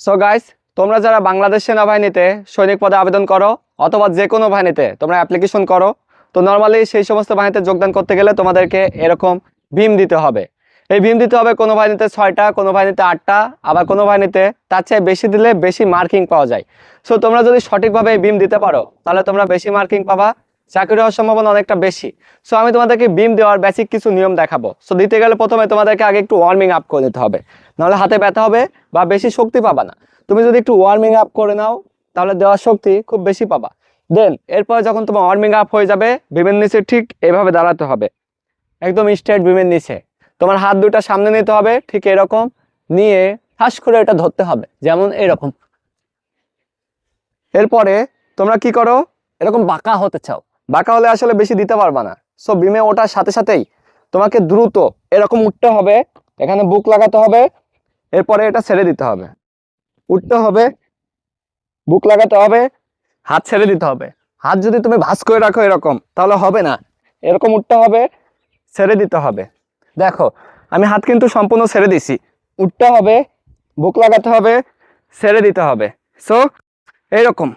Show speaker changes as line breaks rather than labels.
So guys তোমরা যারা বাংলাদেশ সেনাবাহিনীতে সৈনিক পদে আবেদন করো, অথবা যে কোনো বাহিনীতে তোমরা অ্যাপ্লিকেশন করো, তো নর্মালি সেই সমস্ত বাহিনীতে যোগদান করতে গেলে তোমাদেরকে এরকম ভীম দিতে হবে। এই ভীম দিতে হবে কোনো বাহিনীতে ছয়টা, কোনো বাহিনীতে আটটা, আবার কোনো বাহিনীতে তার চেয়ে বেশি দিলে বেশি মার্কিং পাওয়া যায়। সো তোমরা যদি সঠিকভাবে এই ভীম দিতে পারো, তাহলে তোমরা বেশি মার্কিং পাবা চাকরি হওয়ার সম্ভাবনা অনেকটা বেশি। সো আমি তোমাদেরকে বিম দেওয়ার বেসিক কিছু নিয়ম দেখাবো। সো দিতে গেলে প্রথমে তোমাদেরকে আগে একটু ওয়ার্মিং আপ করে নিতে হবে। নাহলে হাতে ব্যথা হবে বা বেশি শক্তি পাবা না। তুমি যদি একটু ওয়ার্মিং আপ করে নাও, তাহলে দেওয়ার শক্তি খুব বেশি পাবা। দেন এরপর যখন তোমার ওয়ার্মিং আপ হয়ে যাবে, বিমের নিচে ঠিক এভাবে দাঁড়াতে হবে। একদম স্ট্রেট বিমের নিচে। তোমার হাত দুটা সামনে নিতে হবে, ঠিক এরকম। নিয়ে ঠাস করে এটা ধরতে হবে, যেমন এরকম। এরপরে তোমরা কি করো? এরকম বাঁকা হতে চাও। বাঁকা হলে আসলে বেশি দিতে পারবা না। সো বিমে ওঠার সাথে সাথেই তোমাকে দ্রুত এরকম উঠতে হবে। এখানে বুক লাগাতে হবে। এরপরে এটা ছেড়ে দিতে হবে। উঠতে হবে। বুক লাগাতে হবে। হাত ছেড়ে দিতে হবে। হাত যদি তুমি ভাঁজ করে রাখো এরকম, তাহলে হবে না। এরকম উঠতে হবে, ছেড়ে দিতে হবে। দেখো, আমি হাত কিন্তু সম্পূর্ণ ছেড়ে দিছি উঠতে হবে, বুক লাগাতে হবে, ছেড়ে দিতে হবে। সো এইরকম।